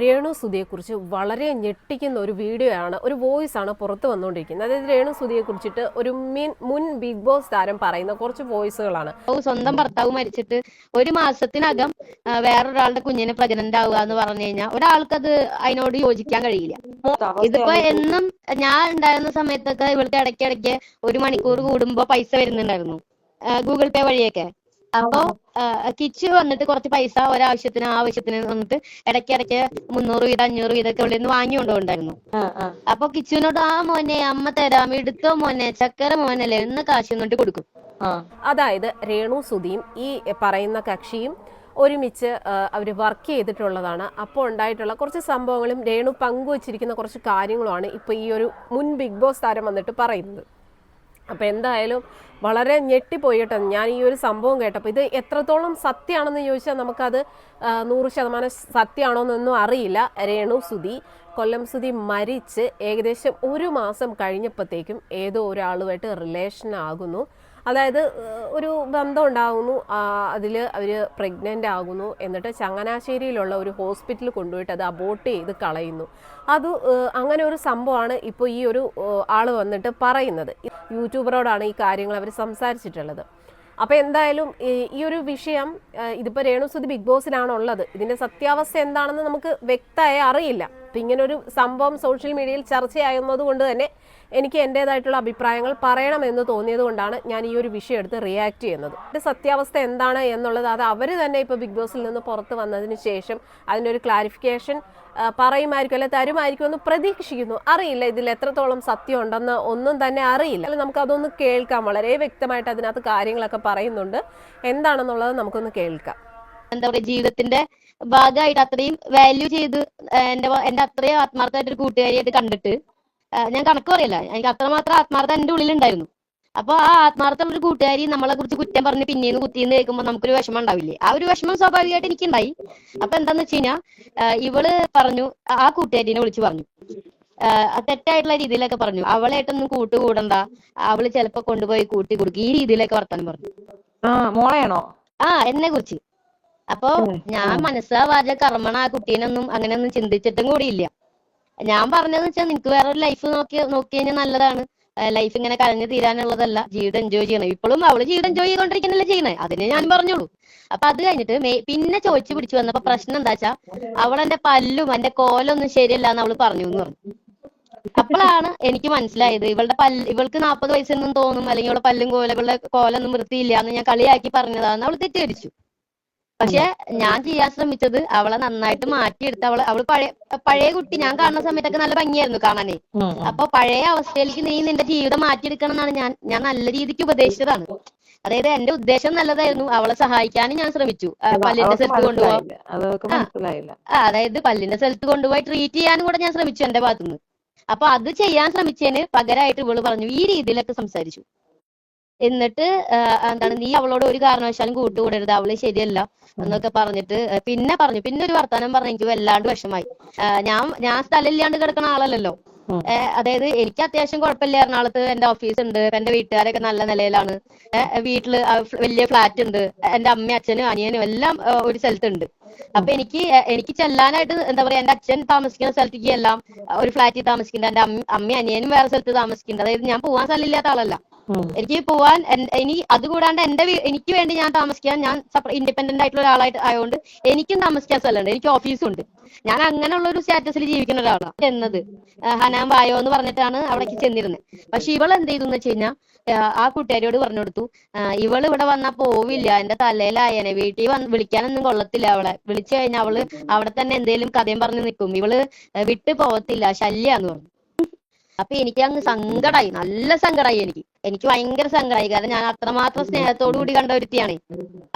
രേണു സുധിയെക്കുറിച്ച് വളരെ ഞെട്ടിക്കുന്ന ഒരു വീഡിയോ ആണ് ഒരു വോയിസ് ആണ് പുറത്ത് വന്നുകൊണ്ടിരിക്കുന്നത്. അതായത് രേണു സുധിയെ കുറിച്ചിട്ട് ഒരു മീൻ മുൻ ബിഗ് ബോസ് താരം പറയുന്ന കുറച്ച് വോയിസുകളാണ്. സ്വന്തം ഭർത്താവ് മരിച്ചിട്ട് ഒരു മാസത്തിനകം വേറൊരാളുടെ കുഞ്ഞിന് പ്രഗ്നന്റ് ആവുക എന്ന് പറഞ്ഞു കഴിഞ്ഞാൽ ഒരാൾക്കത് അതിനോട് യോജിക്കാൻ കഴിയില്ല. ഇതിപ്പോ എന്നും ഞാൻ ഉണ്ടായിരുന്ന സമയത്തൊക്കെ ഇവൾക്ക് ഇടയ്ക്കിടയ്ക്ക് ഒരു മണിക്കൂർ കൂടുമ്പോ പൈസ വരുന്നുണ്ടായിരുന്നു. ഗൂഗിൾ പേ വഴിയൊക്കെ. അപ്പോ കിച്ച് വന്നിട്ട് കുറച്ച് പൈസ ഒരാവശ്യത്തിന് ആവശ്യത്തിന് വന്നിട്ട് ഇടയ്ക്ക് ഇടയ്ക്ക് മുന്നൂറ് വീതം അഞ്ഞൂറ് വീതം ഒക്കെ ഉള്ളിൽ നിന്ന് വാങ്ങി കൊണ്ടുപോണ്ടായിരുന്നു അപ്പൊ കിച്ചുവിനോട് ആ മോനെ അമ്മ തരാം എടുത്തോ മോനെ ചക്കര മോനല്ലേ എന്ന് കാശ് എന്നിട്ട് കൊടുക്കും. അതായത് രേണു സുധിയും ഈ പറയുന്ന കക്ഷിയും ഒരുമിച്ച് അവർ വർക്ക് ചെയ്തിട്ടുള്ളതാണ്. അപ്പോൾ ഉണ്ടായിട്ടുള്ള കുറച്ച് സംഭവങ്ങളും രേണു പങ്കുവച്ചിരിക്കുന്ന കുറച്ച് കാര്യങ്ങളുമാണ് ഇപ്പോൾ ഈ ഒരു മുൻ ബിഗ് ബോസ് താരം വന്നിട്ട് പറയുന്നത്. അപ്പോൾ എന്തായാലും വളരെ ഞെട്ടിപ്പോയി ഞാൻ ഈ ഒരു സംഭവം കേട്ടപ്പോൾ ഇത് എത്രത്തോളം സത്യമാണെന്ന് ചോദിച്ചാൽ നമുക്കത് നൂറ് ശതമാനം സത്യമാണോ എന്നൊന്നും അറിയില്ല. രേണു സുധി കൊല്ലം സുധി മരിച്ച് ഏകദേശം ഒരു മാസം കഴിഞ്ഞപ്പോഴത്തേക്കും ഏതോ ഒരാളുമായിട്ട് റിലേഷൻ ആകുന്നു. അതായത് ഒരു ബന്ധം ഉണ്ടാകുന്നു അതിൽ അവർ പ്രഗ്നന്റ് ആകുന്നു എന്നിട്ട് ചങ്ങനാശ്ശേരിയിലുള്ള ഒരു ഹോസ്പിറ്റലിൽ കൊണ്ടുപോയിട്ട് അത് അബോട്ട് ചെയ്ത് കളയുന്നു. അത് അങ്ങനെ ഒരു സംഭവമാണ് ഇപ്പോൾ ഈ ഒരു ആൾ വന്നിട്ട് പറയുന്നത്. യൂട്യൂബറോടാണ് ഈ കാര്യങ്ങൾ അവർ സംസാരിച്ചിട്ടുള്ളത്. അപ്പോൾ എന്തായാലും ഈ- ഒരു വിഷയം ഇതിപ്പോൾ രേണുസുതി ബിഗ് ബോസിലാണുള്ളത് ഇതിന്റെ സത്യാവസ്ഥ എന്താണെന്ന് നമുക്ക് വ്യക്തമായി അറിയില്ല. അപ്പം ഇങ്ങനൊരു സംഭവം സോഷ്യൽ മീഡിയയിൽ ചർച്ചയാകുന്നത് കൊണ്ട് തന്നെ എനിക്ക് എന്റേതായിട്ടുള്ള അഭിപ്രായങ്ങൾ പറയണമെന്ന് തോന്നിയത് കൊണ്ടാണ് ഞാൻ ഈ ഒരു വിഷയം എടുത്ത് റിയാക്ട് ചെയ്യുന്നത്. എന്റെ സത്യാവസ്ഥ എന്താണ് എന്നുള്ളത് അത് അവർ തന്നെ ഇപ്പോൾ ബിഗ് ബോസിൽ നിന്ന് പുറത്ത് വന്നതിന് ശേഷം അതിന്റെ ഒരു ക്ലാരിഫിക്കേഷൻ പറയുമായിരിക്കും അല്ലെ തരുമായിരിക്കും എന്ന് പ്രതീക്ഷിക്കുന്നു. അറിയില്ല ഇതിൽ എത്രത്തോളം സത്യം ഉണ്ടെന്ന് ഒന്നും തന്നെ അറിയില്ല. നമുക്ക് അതൊന്ന് കേൾക്കാം. വളരെ വ്യക്തമായിട്ട് അതിനകത്ത് കാര്യങ്ങളൊക്കെ പറയുന്നുണ്ട്. എന്താണെന്നുള്ളത് നമുക്കൊന്ന് കേൾക്കാം. എന്താ പറയുക ജീവിതത്തിന്റെ ഭാഗമായിട്ട് അത്രയും വാല്യൂ ചെയ്ത് എന്റെ എന്റെ അത്രയും ആത്മാർത്ഥമായിട്ട് ഒരു കൂട്ടുകാരിയായിട്ട് കണ്ടിട്ട് ഞാൻ കണക്ക് പറയല്ല. എനിക്ക് അത്രമാത്രം ആത്മാർത്ഥം എന്റെ ഉള്ളിലുണ്ടായിരുന്നു. അപ്പൊ ആ ആത്മാർത്ഥം ഒരു കൂട്ടുകാരി നമ്മളെ കുറിച്ച് കുറ്റം പറഞ്ഞ് പിന്നീന്ന് കുത്തിന്ന് കേൾക്കുമ്പോൾ നമുക്കൊരു വിഷമം ഉണ്ടാവില്ലേ? ആ ഒരു വിഷമം സ്വാഭാവികമായിട്ട് എനിക്കുണ്ടായി. അപ്പൊ എന്താന്ന് വെച്ച് കഴിഞ്ഞാൽ ഇവൾ പറഞ്ഞു ആ- കൂട്ടുകാരിനെ വിളിച്ചു പറഞ്ഞു. തെറ്റായിട്ടുള്ള രീതിയിലൊക്കെ പറഞ്ഞു. അവളായിട്ടൊന്നും കൂട്ടുകൂടണ്ട. അവൾ ചിലപ്പോ കൊണ്ടുപോയി കൂട്ടി കൊടുക്കും. ഈ രീതിയിലൊക്കെ വർത്താനം പറഞ്ഞു. മോളെയാണോ? ആ എന്നെ കുറിച്ച്. അപ്പൊ ഞാൻ മനസ്സാ വാച കർമ്മണ ആ കുട്ടീനൊന്നും അങ്ങനെയൊന്നും ചിന്തിച്ചിട്ടും കൂടിയില്ല. ഞാൻ പറഞ്ഞതെന്ന് വെച്ചാൽ നിനക്ക് വേറെ ഒരു ലൈഫ് നോക്കി നോക്കി കഴിഞ്ഞാൽ നല്ലതാണ് ലൈഫ് ഇങ്ങനെ കഴിഞ്ഞു തീരാനുള്ളതല്ല. ജീവിതം എൻജോയ് ചെയ്യണം. ഇപ്പോഴും അവൾ ജീവിതം എൻജോയ് ചെയ്തോണ്ടിരിക്കുന്നല്ലേ ചെയ്യണേ. അതിനെ ഞാൻ പറഞ്ഞോളൂ. അപ്പൊ അത് കഴിഞ്ഞിട്ട് പിന്നെ ചോദിച്ചു പിടിച്ചു വന്നപ്പോ പ്രശ്നം എന്താ വെച്ചാ അവളെന്റെ പല്ലും എന്റെ കോലൊന്നും ശരിയല്ല എന്ന് അവൾ പറഞ്ഞു എന്ന് പറഞ്ഞു. അപ്പോഴാണ് എനിക്ക് മനസ്സിലായത് ഇവളുടെ പല്ല് ഇവൾക്ക് നാൽപ്പത് വയസ്സൊന്നും തോന്നും. അല്ലെങ്കിൽ ഇവളുടെ പല്ലും കോലകളുടെ കോലൊന്നും വൃത്തിയില്ല എന്ന് ഞാൻ കളിയാക്കി പറഞ്ഞതാന്ന് അവൾ തെറ്റിദ്ധരിച്ചു. പക്ഷെ ഞാൻ ചെയ്യാൻ ശ്രമിച്ചത് അവളെ നന്നായിട്ട് മാറ്റിയെടുത്ത് അവൾ അവൾ പഴയ പഴയ കുട്ടി ഞാൻ കാണുന്ന സമയത്തൊക്കെ നല്ല ഭംഗിയായിരുന്നു കാണാനേ. അപ്പൊ പഴയ അവസ്ഥയിലേക്ക് നീ നിന്റെ ജീവിതം മാറ്റിയെടുക്കണം എന്നാണ് ഞാൻ ഞാൻ നല്ല രീതിക്ക് ഉപദേശിച്ചതാണ്. അതായത് എന്റെ ഉദ്ദേശം നല്ലതായിരുന്നു അവളെ സഹായിക്കാനും ഞാൻ ശ്രമിച്ചു. പല്ലിന്റെ സ്ഥലത്ത് കൊണ്ടുപോകാൻ. മനസ്സിലായില്ല. അതായത് പല്ലിന്റെ സ്ഥലത്ത് കൊണ്ടുപോയി ട്രീറ്റ് ചെയ്യാനും കൂടെ ഞാൻ ശ്രമിച്ചു എന്റെ ഭാഗത്തുനിന്ന്. അപ്പൊ അത് ചെയ്യാൻ ശ്രമിച്ചതിന് പകരമായിട്ട് ഇവൾ പറഞ്ഞു ഈ രീതിയിലൊക്കെ സംസാരിച്ചു. എന്നിട്ട് എന്താണ് നീ അവളോട് ഒരു കാരണവശാലും കൂട്ടുകൂടരുത്. അവൾ ശരിയല്ല എന്നൊക്കെ പറഞ്ഞിട്ട് പിന്നെ പറഞ്ഞു. പിന്നെ ഒരു വർത്താനം പറഞ്ഞു. എനിക്ക് വല്ലാണ്ട് വിഷമായി ഞാൻ ഞാൻ സ്ഥലം ഇല്ലാണ്ട് കിടക്കുന്ന ആളല്ലല്ലോ. അതായത് എനിക്ക് അത്യാവശ്യം കുഴപ്പമില്ല. എറണാകുളത്ത് എന്റെ ഓഫീസ് ഉണ്ട്. എന്റെ വീട്ടുകാരൊക്കെ നല്ല നിലയിലാണ്. വീട്ടിൽ വലിയ ഫ്ലാറ്റ് ഉണ്ട്. എന്റെ അമ്മ അച്ഛനും അനിയനും എല്ലാം ഒരു സ്ഥലത്തുണ്ട്. അപ്പൊ എനിക്ക് എനിക്ക് ചെല്ലാനായിട്ട് എന്താ പറയാ എന്റെ അച്ഛൻ താമസിക്കുന്ന സ്ഥലത്തേക്ക് എല്ലാം ഒരു ഫ്ലാറ്റിൽ താമസിക്കുന്നുണ്ട്. എന്റെ അമ്മ അമ്മയും അനിയനും വേറെ സ്ഥലത്ത് താമസിക്കുന്നുണ്ട്. അതായത് ഞാൻ പോവാൻ സ്ഥലമില്ലാത്ത ആളല്ല. എനിക്ക് പോവാൻ ഇനി അതുകൂടാണ്ട് എന്റെ എനിക്ക് വേണ്ടി ഞാൻ താമസിക്കാൻ ഞാൻ ഇൻഡിപെൻഡന്റ് ആയിട്ടുള്ള ഒരാളായിട്ട് ആയതുകൊണ്ട് എനിക്കും താമസിക്കാൻ സ്ഥലമുണ്ട്. എനിക്ക് ഓഫീസും ഉണ്ട് ഞാൻ അങ്ങനെയുള്ള ഒരു സ്റ്റാറ്റസിൽ ജീവിക്കുന്ന ഒരാളാണ് എന്നത്. ഹനാൻ വായോ എന്ന് പറഞ്ഞിട്ടാണ് അവിടേക്ക് ചെന്നിരുന്നത് പക്ഷെ ഇവൾ എന്ത് ചെയ്തു എന്ന് വെച്ച് കഴിഞ്ഞാൽ ആ കൂട്ടുകാരിയോട് പറഞ്ഞു കൊടുത്തു. ഇവൾ ഇവിടെ വന്നാ പോവില്ല. എന്റെ തലയിലായനെ. വീട്ടിൽ വന്ന് വിളിക്കാനൊന്നും കൊള്ളത്തില്ല അവളെ. വിളിച്ചു കഴിഞ്ഞാൽ അവൾ അവിടെ തന്നെ എന്തേലും കഥയും പറഞ്ഞ് നിൽക്കും ഇവൾ വിട്ടു പോവത്തില്ല. ശല്യാന്ന് പറഞ്ഞു. അപ്പൊ എനിക്ക് അങ്ങ് സങ്കടായി. നല്ല സങ്കടായി എനിക്ക്. എനിക്ക് ഭയങ്കര സങ്കടമായി കാരണം ഞാൻ അത്രമാത്രം സ്നേഹത്തോടു കൂടി കണ്ട ഒരുത്തിയാണ്.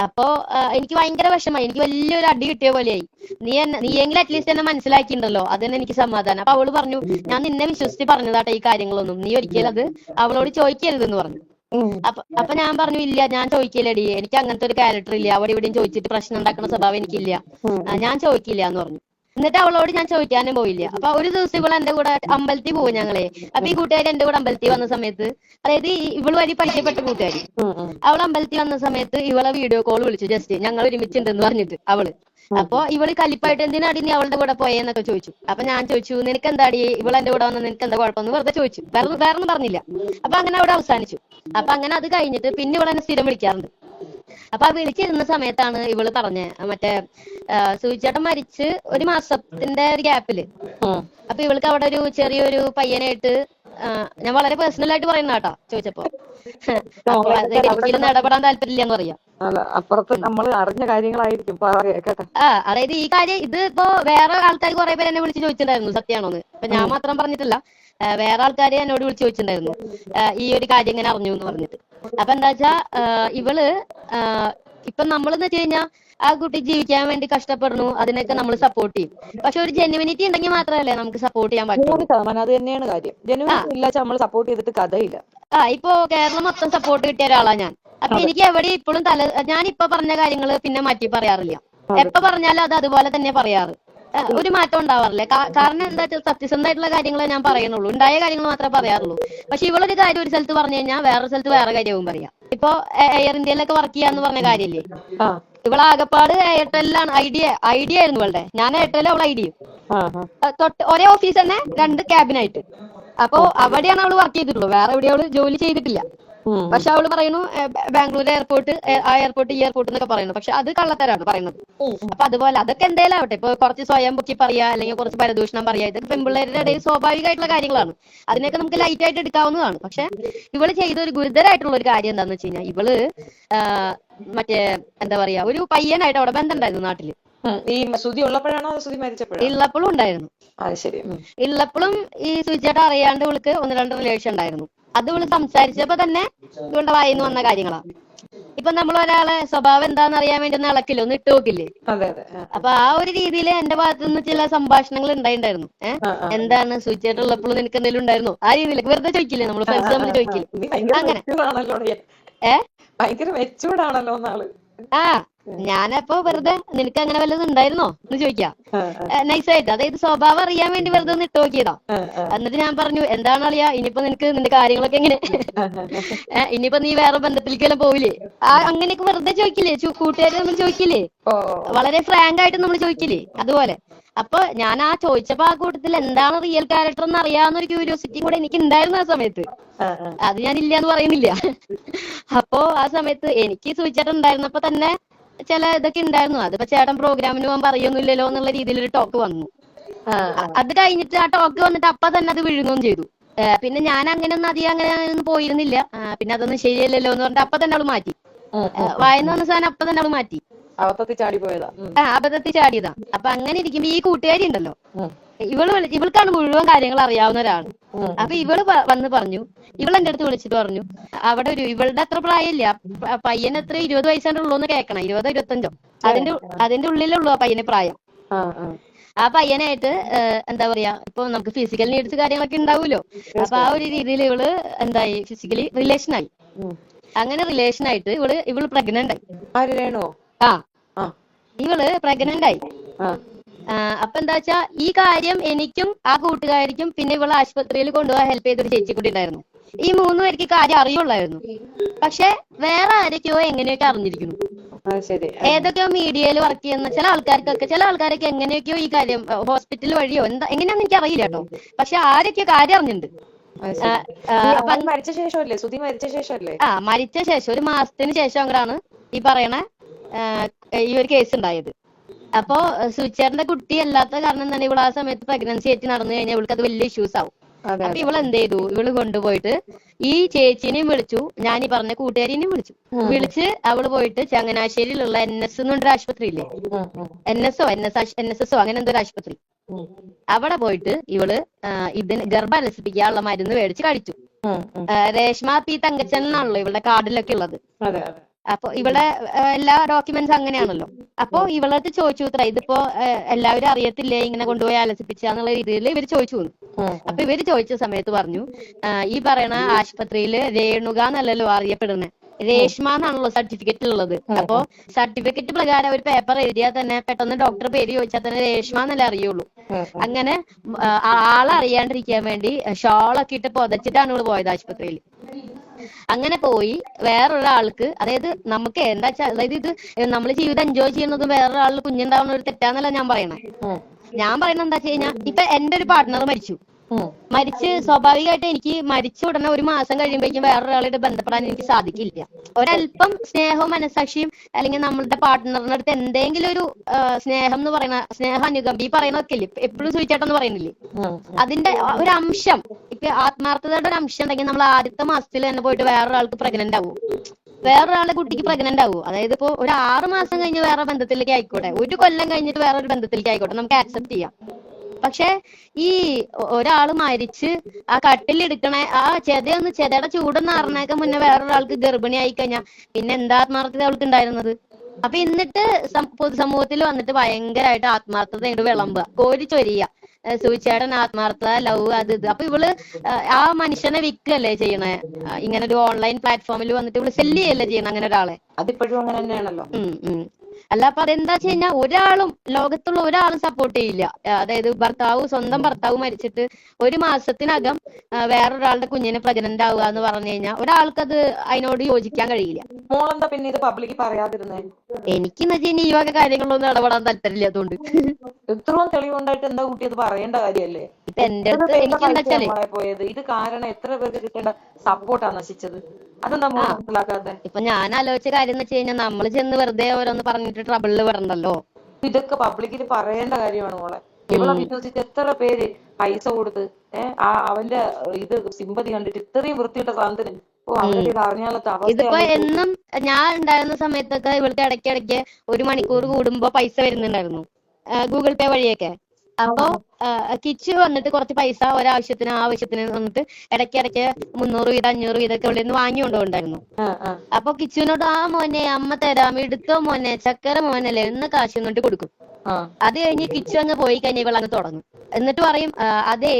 അപ്പോ എനിക്ക് ഭയങ്കര വിഷമായി എനിക്ക് വലിയൊരു അടി കിട്ടിയ പോലെയായി. നീ എന്നെ നീയെങ്കിലും അറ്റ്ലീസ്റ്റ് എന്നെ മനസ്സിലാക്കിണ്ടല്ലോ അത് തന്നെ എനിക്ക് സമാധാനം. അപ്പൊ അവൾ പറഞ്ഞു ഞാൻ നിന്നെ വിശ്വസിച്ച് പറഞ്ഞതാട്ടെ ഈ കാര്യങ്ങളൊന്നും. നീ ഒരിക്കലും അത് അവളോട് ചോദിക്കരുതെന്ന് പറഞ്ഞു. അപ്പൊ അപ്പൊ ഞാൻ പറഞ്ഞു ഇല്ല ഞാൻ ചോദിക്കില്ലടി. എനിക്ക് അങ്ങനത്തെ ഒരു ക്യാരക്ടർ ഇല്ല. അവിടെ ഇവിടെയും ചോദിച്ചിട്ട് പ്രശ്നം ഉണ്ടാക്കുന്ന സ്വഭാവം എനിക്കില്ല. ഞാൻ ചോദിക്കില്ല എന്ന് പറഞ്ഞു. എന്നിട്ട് അവളോട് ഞാൻ ചോദിക്കാനും പോയില്ല. അപ്പൊ ഒരു ദിവസം ഇവൾ എന്റെ കൂടെ അമ്പലത്തിൽ പോകും ഞങ്ങളെ. അപ്പൊ ഈ കൂട്ടുകാരി എന്റെ കൂടെ അമ്പലത്തിൽ വന്ന സമയത്ത് അതായത് ഇവൾ വഴി പരിചയപ്പെട്ട കൂട്ടുകാരി. അവൾ അമ്പലത്തിൽ വന്ന സമയത്ത് ഇവളെ വീഡിയോ കോൾ വിളിച്ചു. ജസ്റ്റ് ഞങ്ങൾ ഒരുമിച്ചുണ്ടെന്ന് പറഞ്ഞിട്ട് അവൾ. അപ്പൊ ഇവൾ കലിപ്പായിട്ട് എന്തിനാടി നീ അവളുടെ കൂടെ പോയെന്നൊക്കെ ചോദിച്ചു. അപ്പൊ ഞാൻ ചോദിച്ചു നിനക്ക് എന്താടി ഇവൾ എന്റെ കൂടെ വന്ന നിനക്ക് എന്താ കുഴപ്പമെന്ന്? വെറുതെ ചോദിച്ചു. വേറെ വേറെ പറഞ്ഞില്ല. അപ്പൊ അങ്ങനെ അവിടെ അവസാനിച്ചു. അപ്പൊ അങ്ങനെ അത് കഴിഞ്ഞിട്ട് പിന്നെ ഇവളെന്നെ സ്ഥിരം വിളിക്കാറുണ്ട്. അപ്പൊ ആ വിളിച്ചിരുന്ന സമയത്താണ് ഇവൾ പറഞ്ഞ മറ്റേ സൂചിച്ചേട്ടൻ മരിച്ച് ഒരു മാസത്തിന്റെ ഒരു ഗ്യാപ്പിൽ. അപ്പൊ ഇവൾക്ക് അവിടെ ഒരു ചെറിയൊരു പയ്യനായിട്ട് ഞാൻ വളരെ പേഴ്സണൽ ആയിട്ട് പറയുന്ന കേട്ടോ ചോദിച്ചപ്പോ. അപ്പൊ അത് എനിക്കിതിലൊന്നും ഇടപെടാൻ താല്പര്യമില്ല എന്ന് പറയാം. അല്ല അപ്പുറത്ത് നമ്മൾ അറിഞ്ഞ കാര്യങ്ങളായിരിക്കും കേട്ടെ ആ അതായത് ഈ കാര്യം ഇത് ഇപ്പോ വേറെ ആൾക്കാർ കുറെ പേര് എന്നെ വിളിച്ച് ചോദിച്ചിട്ടുണ്ടായിരുന്നു സത്യാണോന്ന്. അപ്പൊ ഞാൻ മാത്രം പറഞ്ഞിട്ടില്ല. വേറെ ആൾക്കാർ എന്നോട് വിളിച്ച് ചോദിച്ചിട്ടുണ്ടായിരുന്നു. ഈ ഒരു കാര്യം ഇങ്ങനെ അറിഞ്ഞു എന്ന് പറഞ്ഞിട്ട്. അപ്പൊ എന്താ വെച്ചാ ഇവൾ ഇപ്പൊ നമ്മൾ നമ്മളെന്ന് വെച്ച് കഴിഞ്ഞാൽ ആ കുട്ടി ജീവിക്കാൻ വേണ്ടി കഷ്ടപ്പെടുന്നു അതിനൊക്കെ നമ്മൾ സപ്പോർട്ട് ചെയ്യും. പക്ഷെ ഒരു ജെന്യുവിനിറ്റി ഉണ്ടെങ്കിൽ മാത്രമല്ലേ നമുക്ക് സപ്പോർട്ട് ചെയ്യാൻ പറ്റൂ. നൂറ് ശതമാനം അത് തന്നെയാണ് കാര്യം. നമ്മൾ സപ്പോർട്ട് ചെയ്തിട്ട് കഥയില്ല. ആ ഇപ്പോ കേരളം മൊത്തം സപ്പോർട്ട് കിട്ടിയ ഒരാളാ ഞാൻ. അപ്പൊ എനിക്ക് എവിടെ ഇപ്പോഴും തല ഞാൻ ഇപ്പൊ പറഞ്ഞ കാര്യങ്ങൾ പിന്നെ മാറ്റി പറയാറില്ല. എപ്പോ പറഞ്ഞാലും അത് അതുപോലെ തന്നെ പറയാറ്. ഒരു മാറ്റം ഉണ്ടാവാറില്ല. കാരണം എന്താ വെച്ചാൽ സത്യസന്ധമായിട്ടുള്ള കാര്യങ്ങളെ ഞാൻ പറയുന്നുള്ളൂ. ഉണ്ടായ കാര്യങ്ങൾ മാത്രമേ പറയാറുള്ളൂ. പക്ഷെ ഇവളൊരു കാര്യം ഒരു സ്ഥലത്ത് പറഞ്ഞു കഴിഞ്ഞാൽ വേറെ സ്ഥലത്ത് വേറെ കാര്യവും പറയാം. ഇപ്പൊ എയർ ഇന്ത്യയിലൊക്കെ വർക്ക് ചെയ്യാന്ന് പറഞ്ഞ കാര്യമില്ലേ? ഇവളെ ആകപ്പാട് എയർടെല്ലാണ് ഐഡിയ ഐഡിയ ആയിരുന്നു ഇവളുടെ. ഞാൻ എയർടെൽ അവൾ ഐഡിയ തൊട്ട് ഒരേ ഓഫീസ് തന്നെ രണ്ട് ക്യാബിനായിട്ട് അപ്പോ അവിടെയാണ് അവൾ വർക്ക് ചെയ്തിട്ടുള്ളൂ. വേറെ എവിടെയാണ് അവൾ ജോലി ചെയ്തിട്ടില്ല. പക്ഷെ അവൾ പറയുന്നു ബാംഗ്ലൂർ എയർപോർട്ട് ആ എയർപോർട്ട് ഈ എയർപോർട്ട് എന്നൊക്കെ പറയുന്നു. പക്ഷെ അത് കള്ളത്തരാണ് പറയുന്നത്. അപ്പൊ അതുപോലെ അതൊക്കെ എന്തേലും ആവട്ടെ ഇപ്പൊ കുറച്ച് സ്വയം പൊക്കി പറയാ അല്ലെങ്കിൽ കുറച്ച് പരദൂഷണം പറയാ ഇതൊക്കെ പെൺപിള്ളേരുടെ ഇടയിൽ സ്വാഭാവികമായിട്ടുള്ള കാര്യങ്ങളാണ്. അതിനൊക്കെ നമുക്ക് ലൈറ്റ് ആയിട്ട് എടുക്കാവുന്നതാണ്. പക്ഷെ ഇവൾ ചെയ്ത ഒരു ഗുരുതരമായിട്ടുള്ള ഒരു കാര്യം എന്താന്ന് വെച്ച് കഴിഞ്ഞാൽ ഇവൾ മറ്റേ എന്താ പറയാ ഒരു പയ്യനായിട്ട് അവിടെ ബന്ധമുണ്ടായിരുന്നു നാട്ടിൽ. ഈ സുതി ഉള്ളപ്പോഴാണോ സുതി ഉള്ളപ്പോഴും ഉണ്ടായിരുന്നു. അത് ശരി. ഉള്ളപ്പോഴും ഈ സുചേട്ട അറിയാണ്ട് ഇവൾക്ക് ഒന്ന് രണ്ട് റിലേഷൻ ഉണ്ടായിരുന്നു. അത് ഇവൾ സംസാരിച്ചപ്പോ തന്നെ ഇവളുടെ വായിന്ന് വന്ന കാര്യങ്ങളാ. ഇപ്പൊ നമ്മൾ ഒരാളെ സ്വഭാവം എന്താന്ന് അറിയാൻ വേണ്ടി ഒന്ന് ഇളക്കില്ലേ ഒന്ന് ഇട്ട് നോക്കില്ലേ? അപ്പൊ ആ ഒരു രീതിയിൽ എന്റെ ഭാഗത്തു നിന്ന് ചില സംഭാഷണങ്ങൾ ഉണ്ടായിണ്ടായിരുന്നു. ഏഹ്. എന്താണ് സുചേട്ട ഉള്ളപ്പോഴും നിനക്ക് എന്തെങ്കിലും ഉണ്ടായിരുന്നു? ആ രീതിയിൽ വെറുതെ ചോദിക്കില്ലേ നമ്മൾ ഫ്രണ്ട്സ് തമ്മിൽ ചോദിക്കില്ലേ? അങ്ങനെ. ഏഹ്? ഭയങ്കര മെച്ചൂർഡാണല്ലോ ആ. ഞാനപ്പോ വെറുതെ നിനക്ക് അങ്ങനെ വല്ലതും ഉണ്ടായിരുന്നോ? എന്ന് ചോദിക്കാം. നൈസായിട്ട് അതായത് സ്വഭാവം അറിയാൻ വേണ്ടി വെറുതെ ഒന്ന് ഇട്ട് നോക്കിയതാ. എന്നിട്ട് ഞാൻ പറഞ്ഞു എന്താണ് അറിയാ ഇനിയിപ്പോ നിനക്ക് നിന്റെ കാര്യങ്ങളൊക്കെ എങ്ങനെ. ഇനിയിപ്പോ നീ വേറെ ബന്ധത്തിലേക്കെല്ലാം പോവില്ലേ? ആ അങ്ങനെയൊക്കെ വെറുതെ ചോദിക്കില്ലേ? കൂട്ടുകാരെ നമ്മൾ ചോദിക്കില്ലേ? വളരെ ഫ്രാങ്ക് ആയിട്ട് നമ്മൾ ചോദിക്കില്ലേ? അതുപോലെ. അപ്പൊ ഞാൻ ആ ചോദിച്ചപ്പോ ആ കൂട്ടത്തിൽ എന്താണ് റിയൽ ക്യാരക്ടർ എന്ന് അറിയാവുന്ന ഒരു ക്യൂരിയോസിറ്റി കൂടെ എനിക്ക് ഉണ്ടായിരുന്നു ആ സമയത്ത്. അത് ഞാൻ ഇല്ല എന്ന് പറയുന്നില്ല. അപ്പോ ആ സമയത്ത് എനിക്ക് സൂചിച്ചിട്ടുണ്ടായിരുന്നപ്പോ തന്നെ ചില ഇതൊക്കെ ഉണ്ടായിരുന്നു. അതിപ്പോ ചേട്ടൻ പ്രോഗ്രാമിന് പോകാൻ പറയൊന്നുമില്ലല്ലോ എന്നുള്ള രീതിയിൽ ഒരു ടോക്ക് വന്നു. അത് കഴിഞ്ഞിട്ട് ആ ടോക്ക് വന്നിട്ട് അപ്പൊ തന്നെ അത് വിഴുങ്ങുകയും ചെയ്തു. പിന്നെ ഞാൻ അങ്ങനെ ഒന്നും അധികം അങ്ങനെ ഒന്നും പോയിരുന്നില്ല. പിന്നെ അതൊന്നും ശരിയല്ലല്ലോ എന്ന് പറഞ്ഞിട്ട് അപ്പൊ തന്നെ അവൾ മാറ്റി. വായന വന്ന സാധനം അപ്പൊ തന്നെ അവൾ മാറ്റി. അബദ്ധത്തിൽ ചാടി പോയതാ. ഉം, ആ അബദ്ധത്തിൽ ചാടിയതാ. അപ്പൊ അങ്ങനെ ഇരിക്കുമ്പോ ഈ കൂട്ടുകാരി ഉണ്ടല്ലോ. ഇവൾ വിളി- ഇവൾക്കാണ് മുഴുവൻ കാര്യങ്ങൾ അറിയാവുന്ന ഒരാൾ. അപ്പൊ ഇവൾ വന്ന് പറഞ്ഞു ഇവൾ എന്റെ അടുത്ത് വിളിച്ചിട്ട് പറഞ്ഞു അവിടെ ഒരു ഇവളുടെ അത്ര പ്രായമില്ല. പയ്യൻ എത്ര ഇരുപത് വയസ്സാണ്ട് ഉള്ളൂ എന്ന് കേൾക്കണം. ഇരുപതോ ഇരുപത്തഞ്ചോ. അതിന്റെ അതിന്റെ ഉള്ളിലുള്ളൂ ആ പയ്യന് പ്രായം. ആ, പയ്യനായിട്ട് എന്താ പറയാ ഇപ്പൊ നമുക്ക് ഫിസിക്കൽ നീഡ്സ് കാര്യങ്ങളൊക്കെ ഉണ്ടാവൂലോ അപ്പൊ ആ ഒരു രീതിയിൽ ഇവൾ എന്തായി ഫിസിക്കലി റിലേഷൻ ആയി. അങ്ങനെ റിലേഷൻ ആയിട്ട് ഇവൾ ഇവൾ പ്രഗ്നന്റ് ആയി. ആ. ഇവൾ പ്രഗ്നന്റ് ആയി. അപ്പൊ എന്താ വെച്ചാ ഈ കാര്യം എനിക്കും ആ കൂട്ടുകാരിക്കും പിന്നെ ഇവളെ ആശുപത്രിയിൽ കൊണ്ടുപോകാൻ ഹെൽപ്പ് ചെയ്തൊരു ചേച്ചി കൂടി ഉണ്ടായിരുന്നു. ഈ മൂന്ന് പേർക്ക് ഈ കാര്യം അറിയുള്ളായിരുന്നു. പക്ഷെ വേറെ ആരൊക്കെയോ എങ്ങനെയൊക്കെ അറിഞ്ഞിരിക്കുന്നു. ഏതൊക്കെയോ മീഡിയയിൽ വർക്ക് ചെയ്യുന്ന ചില ആൾക്കാർക്കൊക്കെ ചില ആൾക്കാരൊക്കെ എങ്ങനെയൊക്കെയോ ഈ കാര്യം ഹോസ്പിറ്റൽ വഴിയോ എന്താ എങ്ങനെയാന്ന് എനിക്ക് അറിയില്ല കേട്ടോ. പക്ഷെ ആരൊക്കെയോ കാര്യം അറിഞ്ഞിട്ടുണ്ട്. മരിച്ച ശേഷമല്ലേ? സുധി മരിച്ച ശേഷമല്ലേ? ആ മരിച്ച ശേഷം ഒരു മാസത്തിന് ശേഷം അങ്ങോട്ടാണ് ഈ പറയണ ഈ ഒരു കേസ് ഉണ്ടായത്. അപ്പോ സുചേറിന്റെ കുട്ടി അല്ലാത്ത കാരണം തന്നെ ഇവൾ ആ സമയത്ത് പ്രഗ്നൻസി ആയിട്ട് നടന്നു കഴിഞ്ഞാൽ ഇവൾക്ക് അത് വലിയ ഇഷ്യൂസ് ആവും. അപ്പൊ ഇവൾ എന്ത് ചെയ്തു? ഇവൾ കൊണ്ടുപോയിട്ട് ഈ ചേച്ചിനെയും വിളിച്ചു. ഞാൻ ഈ പറഞ്ഞ കൂട്ടുകാരിനെയും വിളിച്ചു. വിളിച്ച് അവൾ പോയിട്ട് ചങ്ങനാശ്ശേരിയിലുള്ള എൻ എസ് എന്നൊരു ആശുപത്രി ഇല്ലേ ഉം, ഉം, N S O N S N S S O അങ്ങനെ എന്തോ ഒരു ആശുപത്രി. അവിടെ പോയിട്ട് ഇവൾ ഇതിന് ഇതിന് ഗർഭലസിപ്പിക്കാനുള്ള മരുന്ന് മേടിച്ച് കഴിച്ചു. രേഷ്മ പി തങ്കച്ചൻ എന്നാണല്ലോ ഇവളുടെ കാർഡിലൊക്കെ ഉള്ളത്. അപ്പൊ ഇവളെ എല്ലാ ഡോക്യുമെന്റ്സ് അങ്ങനെയാണല്ലോ. അപ്പൊ ഇവളടുത്ത് ചോദിച്ചു ഇത്ര ഇതിപ്പോ എല്ലാവരും അറിയത്തില്ലേ? ഇങ്ങനെ കൊണ്ടുപോയി ആലസിപ്പിച്ചാന്നുള്ള രീതിയിൽ ഇവർ ചോദിച്ചു അപ്പൊ ഇവർ ചോദിച്ച സമയത്ത് പറഞ്ഞു ഈ പറയണ ആശുപത്രിയിൽ രേണുക എന്നല്ലല്ലോ അറിയപ്പെടുന്നത് രേഷ്മ എന്നാണല്ലോ സർട്ടിഫിക്കറ്റ് ഉള്ളത്. അപ്പൊ സർട്ടിഫിക്കറ്റ് പ്രകാരം ഒരു പേപ്പർ എഴുതിയാൽ തന്നെ പെട്ടെന്ന് ഡോക്ടർ പേര് ചോദിച്ചാൽ തന്നെ രേഷ്മ എന്നല്ലേ അറിയുള്ളൂ. അങ്ങനെ ആളറിയാണ്ടിരിക്കാൻ വേണ്ടി ഷോളൊക്കെ ഇട്ട് പുതച്ചിട്ടാണ് ഇവൾ പോയത് ആശുപത്രിയിൽ അങ്ങനെ പോയി വേറൊരാൾക്ക് അതായത് നമുക്ക് എന്താ വെച്ചാൽ അതായത് ഇത് നമ്മൾ ജീവിതം എൻജോയ് ചെയ്യുന്നത് വേറൊരാളിൽ കുഞ്ഞുണ്ടാവുന്ന ഒരു തെറ്റാന്നല്ല ഞാൻ പറയണേ. ഞാൻ പറയുന്നത് എന്താ വെച്ച് കഴിഞ്ഞാൽ ഇപ്പൊ എന്റെ ഒരു പാർട്ട്ണർ മരിച്ചു. മരിച്ച് സ്വാഭാവികമായിട്ട് എനിക്ക് മരിച്ച ഉടനെ ഒരു മാസം കഴിയുമ്പോഴേക്കും വേറൊരാളായിട്ട് ബന്ധപ്പെടാൻ എനിക്ക് സാധിക്കില്ല. ഒരല്പം സ്നേഹവും മനസാക്ഷിയും അല്ലെങ്കിൽ നമ്മളുടെ പാർട്ട്ണറിന്റെ അടുത്ത് എന്തെങ്കിലും ഒരു സ്നേഹം എന്ന് പറയുന്ന സ്നേഹ അനുകമ്പ ഈ പറയുന്നതൊക്കെ ഇല്ലേ എപ്പോഴും സൂചിച്ചേട്ടെന്ന് പറയുന്നില്ലേ? അതിന്റെ ഒരു അംശം ഇപ്പൊ ആത്മാർത്ഥതയുടെ ഒരു അംശം ഉണ്ടെങ്കിൽ നമ്മൾ ആദ്യത്തെ മാസത്തിൽ തന്നെ പോയിട്ട് വേറൊരാൾക്ക് പ്രഗ്നന്റ് ആവും. വേറൊരാളുടെ കുട്ടിക്ക് പ്രഗ്നന്റ് ആവും. അതായത് ഇപ്പൊ ഒരു ആറ് മാസം കഴിഞ്ഞ് വേറെ ബന്ധത്തിലേക്ക് ആയിക്കോട്ടെ. ഒരു കൊല്ലം കഴിഞ്ഞിട്ട് വേറെ ഒരു ബന്ധത്തിലേക്ക് ആയിക്കോട്ടെ. നമുക്ക് ആക്സെപ്റ്റ് ചെയ്യാം. പക്ഷെ ഈ ഒരാൾ ഒരാൾ മരിച്ച് ആ കട്ടിലെടുക്കണ ആ ചെതയൊന്ന് ചെതയുടെ ചൂടൊന്ന് അറിഞ്ഞേക്കാൻ മുന്നേ വേറൊരാൾക്ക് ഗർഭിണി ആയി കഴിഞ്ഞാ പിന്നെ എന്താ ആത്മാർത്ഥത അവൾക്ക് ഉണ്ടായിരുന്നത്? അപ്പൊ എന്നിട്ട് പൊതുസമൂഹത്തിൽ വന്നിട്ട് ഭയങ്കരമായിട്ട് ആത്മാർത്ഥത ഉണ്ട് വിളമ്പുക. കോരി ചൊരിയ. സൂചിച്ചേട്ടൻ ആത്മാർത്ഥത ലവ് അത് ഇത്. അപ്പൊ ഇവൾ ആ, മനുഷ്യനെ വിൽക്കല്ലേ ചെയ്യണേ? ഇങ്ങനെ ഒരു ഓൺലൈൻ പ്ലാറ്റ്ഫോമിൽ വന്നിട്ട് ഇവൾ സെല്ല് ചെയ്യല്ലേ ചെയ്യണേ അങ്ങനെ ഒരാളെ അതിപ്പോഴും അങ്ങനെ തന്നെയാണല്ലോ. അല്ല അപ്പൊ അതെന്താ വെച്ച് കഴിഞ്ഞാൽ ഒരാളും ലോകത്തുള്ള ഒരാളും സപ്പോർട്ട് ചെയ്യില്ല. അതായത് ഭർത്താവ് സ്വന്തം ഭർത്താവ് മരിച്ചിട്ട് ഒരു മാസത്തിനകം വേറൊരാളുടെ കുഞ്ഞിനെ പ്രഗ്നന്റ് ആവുക എന്ന് പറഞ്ഞു കഴിഞ്ഞാൽ ഒരാൾക്കത് അതിനോട് യോജിക്കാൻ കഴിയില്ല. മോളെന്താ പിന്നെ ഇത് പബ്ലിക് പറയാതിരുന്നേ? എനിക്ക് എന്ന് വെച്ചാൽ ഈ വക കാര്യങ്ങളൊന്നും ഇടപെടാൻ താല്പര്യമില്ല അതുകൊണ്ട് ഇത്രയും തെളിവുണ്ടായിട്ട് എന്താ കുട്ടി അത് പറയേണ്ട കാര്യല്ലേ? ഇപ്പൊ എന്റെ അടുത്ത് എനിക്ക് എന്താ വെച്ചാൽ പോയത്? ഇത് കാരണം എത്ര പേർക്ക് കിട്ടേണ്ട സപ്പോർട്ടാ നശിച്ചത്? അത് നമ്മൾ മനസ്സിലാക്കാതെ. ഇപ്പൊ ഞാൻ ആലോചിച്ച കാര്യം എന്ന് വെച്ച് കഴിഞ്ഞാൽ നമ്മൾ ചെന്ന് വെറുതെ ഓരോന്ന് പറഞ്ഞിട്ട് ട്രബിളിൽ വിടണ്ടല്ലോ ഇതൊക്കെ പബ്ലിക്കിൽ പറയേണ്ട കാര്യമാണ് മോളെ. ഇവളെ വിശ്വസിച്ച് എത്ര പേര് പൈസ കൊടുത്ത് ഏഹ് ആ അവന്റെ ഇത് സിമ്പതി കണ്ടിട്ട് ഇത്രയും വൃത്തിയിട്ട സാധനത്തിന്? ഇതിപ്പോ എന്നും ഞാൻ ഉണ്ടായിരുന്ന സമയത്തൊക്കെ ഇവൾക്ക് ഇടയ്ക്ക് ഇടയ്ക്ക് ഒരു മണിക്കൂർ കൂടുമ്പോ പൈസ വരുന്നുണ്ടായിരുന്നു. ഗൂഗിൾ പേ വഴിയൊക്കെ. അപ്പൊ കിച്ച് വന്നിട്ട് കുറച്ച് പൈസ ഒരാവശ്യത്തിന് ആവശ്യത്തിന് വന്നിട്ട് ഇടയ്ക്ക് ഇടയ്ക്ക് മുന്നൂറ് വീതം അഞ്ഞൂറ് വീതം ഒക്കെ ഇവിടെ നിന്ന് വാങ്ങി കൊണ്ടുപോണ്ടായിരുന്നു അപ്പൊ കിച്ചുവിനോട് ആ മോനെ അമ്മ തരാം എടുത്തോ മോനെ ചക്കര മോനല്ലേ എന്ന് കാശ് എന്നിട്ട് കൊടുക്കും. അത് കഴിഞ്ഞ് കിച്ചു അങ്ങ് പോയി കഴിഞ്ഞ ഇവൾ അങ്ങ് തുടങ്ങും. എന്നിട്ട് പറയും "ആ, അതെ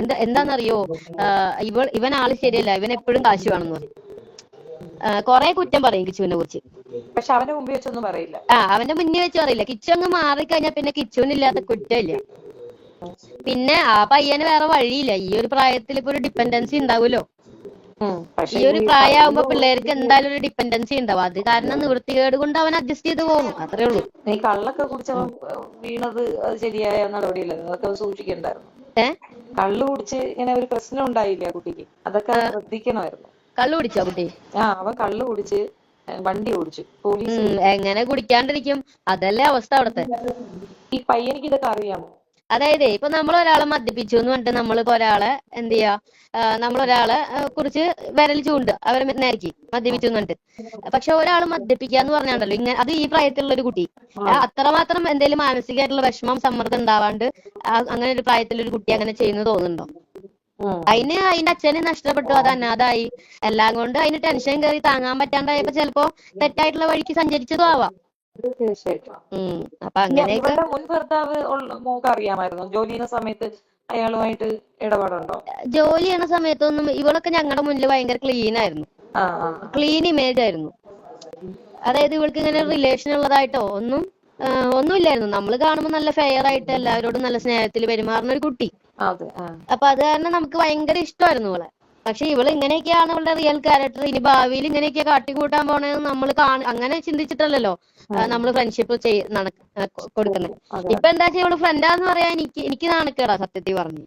എന്താ എന്താന്നറിയോ ആ, ഇവൾ ഇവൻ ആൾ ശരിയല്ല ഇവൻ എപ്പോഴും കാശ് വേണമെന്ന് പറയും കൊറേ കുറ്റം പറയും കിച്ചുവിനെ കുറിച്ച്. പക്ഷെ അവന്റെ മുമ്പിൽ വെച്ചൊന്നും പറയില്ല. ആ അവന്റെ മുന്നേ വെച്ച് പറയില്ല. കിച്ചു അങ്ങ് മാറിക്കഴിഞ്ഞാൽ പിന്നെ കിച്ചുവിനില്ലാത്ത കുറ്റമില്ല. പിന്നെ ആ പയ്യന് വേറെ വഴിയില്ല. ഈ ഒരു പ്രായത്തിൽ ഇപ്പൊ ഒരു ഡിപ്പെൻഡൻസി ഉണ്ടാവുമല്ലോ. ഈ ഒരു പ്രായമാകുമ്പോ പിള്ളേർക്ക് എന്തായാലും ഒരു ഡിപ്പെൻഡൻസി ഉണ്ടാവും. അത് കാരണം നിവൃത്തികേട് കൊണ്ട് അവൻ അഡ്ജസ്റ്റ് ചെയ്ത് പോകും. അത്രേ ഉള്ളൂ. നീ കള്ളൊക്കെ കുടിച്ചവൻ വീണത് അത് ശരിയായ നടപടിയില്ല? അതൊക്കെ സൂക്ഷിക്കണ്ടായിരുന്നു. കള്ളു കുടിച്ച് ഇങ്ങനെ ഒരു പ്രശ്നം ഉണ്ടായില്ല കുട്ടിക്ക്? അതൊക്കെ ശ്രദ്ധിക്കണമായിരുന്നു. കള്ളു കുടിച്ചോ കുട്ടി? ആ അവൻ കള്ളു കുടിച്ച് വണ്ടി ഓടിച്ചു. പോലീസ് എങ്ങനെ കുടിക്കാണ്ടിരിക്കും? അതല്ലേ അവസ്ഥ അവിടത്തെ. ഈ പയ്യനിക്ക് ഇതൊക്കെ അറിയാമോ? അതായത് ഇപ്പൊ നമ്മൾ ഒരാളെ മദ്യപിച്ചു എന്ന് പറഞ്ഞിട്ട് നമ്മളിപ്പോ ഒരാളെ എന്ത് ചെയ്യാ? നമ്മൾ ഒരാളെ കുറിച്ച് വിരൽ ചൂണ്ട് അവരെ നേരക്കി മദ്യപിച്ചു എന്ന് പറഞ്ഞിട്ട്. പക്ഷെ ഒരാൾ മദ്യപിക്കുക എന്ന് പറഞ്ഞാണ്ടല്ലോ ഇങ്ങനെ അത് ഈ പ്രായത്തിലുള്ള ഒരു കുട്ടി. അത്രമാത്രം എന്തെങ്കിലും മാനസികമായിട്ടുള്ള വിഷമം സമ്മർദ്ദം ഉണ്ടാവാണ്ട് അങ്ങനെ ഒരു പ്രായത്തിലുള്ള ഒരു കുട്ടി അങ്ങനെ ചെയ്യുന്നു തോന്നുന്നുണ്ടോ? അതിന് അതിന്റെ അച്ഛനെ നഷ്ടപ്പെട്ടു. അത് അനാഥായി. എല്ലാം കൊണ്ട് അതിന് ടെൻഷൻ കയറി താങ്ങാൻ പറ്റാണ്ടായപ്പോ ചിലപ്പോ തെറ്റായിട്ടുള്ള വഴിക്ക് സഞ്ചരിച്ചതും ആവാം. തീർച്ചയായിട്ടും. ഉം. അപ്പൊ അങ്ങനെയൊക്കെ മുൻ ഭർത്താവ് മോക്ക് അറിയാമായിരുന്നു? ജോലി ചെയ്യുന്ന സമയത്ത് അയാളുമായിട്ട് ഇടപാടുണ്ടോ? ജോലി ചെയ്യണ സമയത്തൊന്നും ഇവളൊക്കെ ഞങ്ങളുടെ മുന്നിൽ ഭയങ്കര ക്ലീൻ ആയിരുന്നു. ക്ലീൻ ഇമേജ് ആയിരുന്നു. അതായത് ഇവൾക്ക് ഇങ്ങനെ റിലേഷൻ ഉള്ളതായിട്ടോ? ഒന്നും ഒന്നും ഒന്നുമില്ലായിരുന്നു. നമ്മൾ കാണുമ്പോൾ നല്ല ഫെയർ ആയിട്ട് എല്ലാവരോടും നല്ല സ്നേഹത്തിൽ പെരുമാറുന്ന ഒരു കുട്ടി. അപ്പൊ അത് കാരണം നമുക്ക് ഭയങ്കര ഇഷ്ടമായിരുന്നു ഇവളെ. പക്ഷെ ഇവൾ ഇങ്ങനെയൊക്കെയാണ് ഇവളുടെ റിയൽ ക്യാരക്ടർ ഇനി ഭാവിയിൽ ഇങ്ങനെയൊക്കെ കാട്ടിക്കൂട്ടാൻ പോണെന്ന് നമ്മൾ കാണ അങ്ങനെ ചിന്തിച്ചിട്ടല്ലല്ലോ നമ്മൾ ഫ്രണ്ട്ഷിപ്പ് കൊടുക്കുന്നത് ഇപ്പൊ എന്താ വെച്ചാൽ ഇവൾ ഫ്രണ്ടാന്ന് പറയാൻ എനിക്ക് എനിക്ക് നാണക്കേടാ സത്യത്തിൽ പറഞ്ഞു.